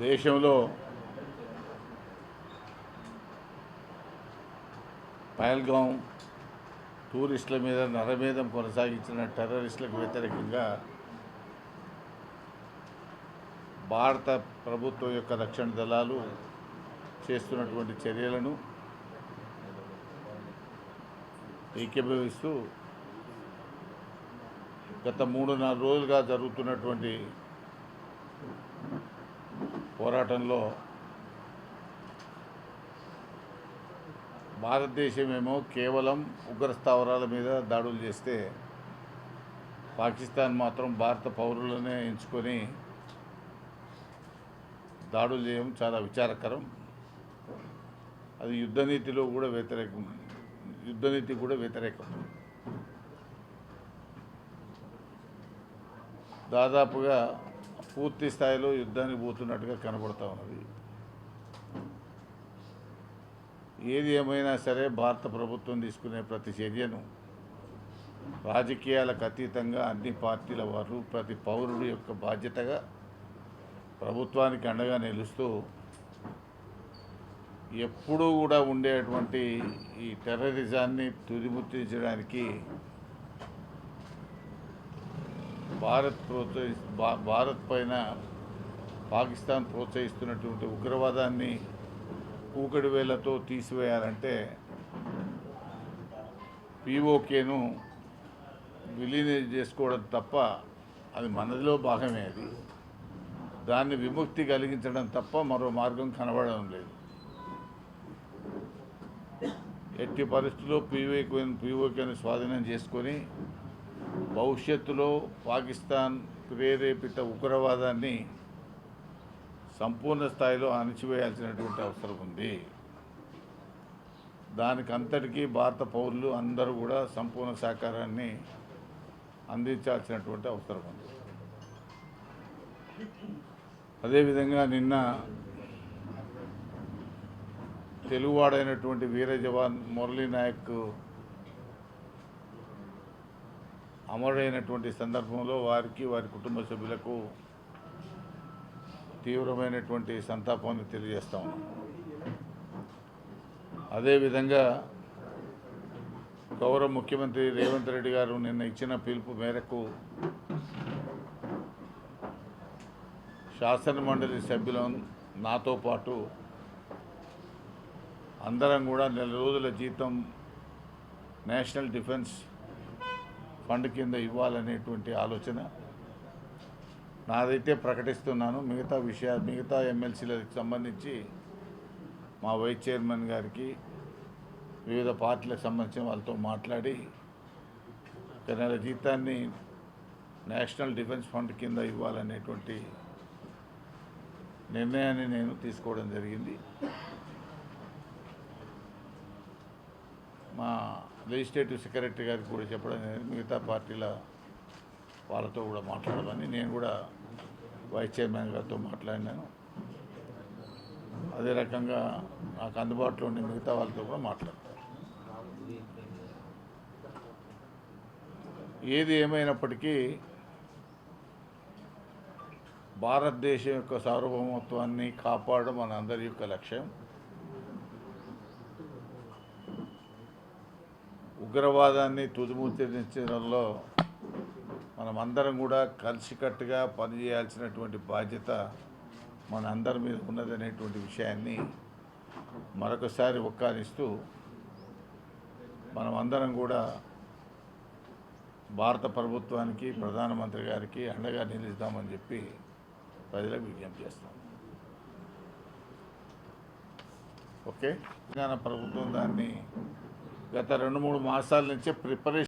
దేశంలో పహల్గాం టూరిస్టుల మీద నరమేధం కొనసాగించిన టెర్రరిస్టులకు వ్యతిరేకంగా భారత ప్రభుత్వం యొక్క రక్షణ దళాలు చేస్తున్నటువంటి చర్యలను ఏకీభవిస్తూ గత మూడు నాలుగు రోజులుగా జరుగుతున్నటువంటి పోరాటంలో భారతదేశమేమో కేవలం ఉగ్ర స్థావరాల మీద దాడులు చేస్తే పాకిస్తాన్ మాత్రం భారత పౌరులనే ఎంచుకొని దాడులు చేయడం చాలా విచారకరం. అది యుద్ధనీతిలో కూడా వ్యతిరేకం యుద్ధనీతి కూడా వ్యతిరేకం. దాదాపుగా పూర్తి స్థాయిలో యుద్ధానికి పోతున్నట్టుగా కనబడుతూ ఉన్నది. ఏది ఏమైనా సరే భారత ప్రభుత్వం తీసుకునే ప్రతి చర్యను రాజకీయాలకు అతీతంగా అన్ని పార్టీల వారు ప్రతి పౌరుడి యొక్క బాధ్యతగా ప్రభుత్వానికి అండగా నిలుస్తూ ఎప్పుడూ కూడా ఉండేటువంటి ఈ టెర్రరిజాన్ని తుదిముట్టించడానికి భారత్ ప్రోత్సహి భా- భారత్ పైన పాకిస్తాన్ ప్రోత్సహిస్తున్నటువంటి ఉగ్రవాదాన్ని కూకడి వేలతో తీసివేయాలంటే పిఓకేను విలీనం చేసుకోవడం తప్ప అది మనదిలో భాగమే అది. దాన్ని విముక్తి కలిగించడం తప్ప మరో మార్గం కనబడడం లేదు. ఎట్టి పరిస్థితుల్లో పీవోకేను పీఓకేను స్వాధీనం చేసుకొని భవిష్యత్తులో పాకిస్తాన్ ప్రేరేపిత ఉగ్రవాదాన్ని సంపూర్ణ స్థాయిలో అణిచివేయాల్సినటువంటి అవసరం ఉంది. దానికి అంతటికీ భారత పౌరులు అందరూ కూడా సంపూర్ణ సహకారాన్ని అందించాల్సినటువంటి అవసరం ఉంది. అదేవిధంగా నిన్న తెలుగువాడైనటువంటి వీర జవాన్ మురళీ నాయక్ అమరుడైనటువంటి సందర్భంలో వారికి వారి కుటుంబ సభ్యులకు తీవ్రమైనటువంటి సంతాపాన్ని తెలియజేస్తా ఉన్నాం. అదేవిధంగా గౌరవ ముఖ్యమంత్రి రేవంత్ రెడ్డి గారు నిన్న ఇచ్చిన పిలుపు మేరకు శాసన మండలి సభ్యుల నాతో పాటు అందరం కూడా నెల రోజుల జీతం నేషనల్ డిఫెన్స్ ఫండ్ కింద ఇవ్వాలనేటువంటి ఆలోచన నాదైతే ప్రకటిస్తున్నాను. మిగతా విషయాలు మిగతా ఎమ్మెల్సీలకు సంబంధించి మా వైస్ చైర్మన్ గారికి వివిధ పార్టీలకు సంబంధించిన వాళ్ళతో మాట్లాడి ఒక నెల జీతాన్ని నేషనల్ డిఫెన్స్ ఫండ్ కింద ఇవ్వాలనేటువంటి నిర్ణయాన్ని నేను తీసుకోవడం జరిగింది. మా లెజిస్లేటివ్ సెక్రటరీ గారికి కూడా చెప్పడం మిగతా పార్టీల వాళ్ళతో కూడా మాట్లాడమని నేను కూడా వైస్ చైర్మన్ గారితో మాట్లాడినాను. అదే రకంగా నాకు అందుబాటులో ఉండే మిగతా వాళ్ళతో కూడా మాట్లాడతాను. ఏది ఏమైనప్పటికీ భారతదేశం యొక్క సార్వభౌమత్వాన్ని కాపాడడం మన అందరి యొక్క లక్ష్యం. ఉగ్రవాదాన్ని తుదిముట్టించడంలో మనమందరం కూడా కలిసికట్టుగా పనిచేయాల్సినటువంటి బాధ్యత మన అందరి మీద ఉన్నదనేటువంటి విషయాన్ని మరొకసారి ఒక్కానిస్తూ మనమందరం కూడా భారత ప్రభుత్వానికి ప్రధానమంత్రి గారికి అండగా నిలుస్తామని చెప్పి ప్రజలకు విజ్ఞప్తి చేస్తాం. ఓకే? తెలంగాణ ప్రభుత్వం దాన్ని గత రెండు మూడు మాసాల నుంచే ప్రిపరేషన్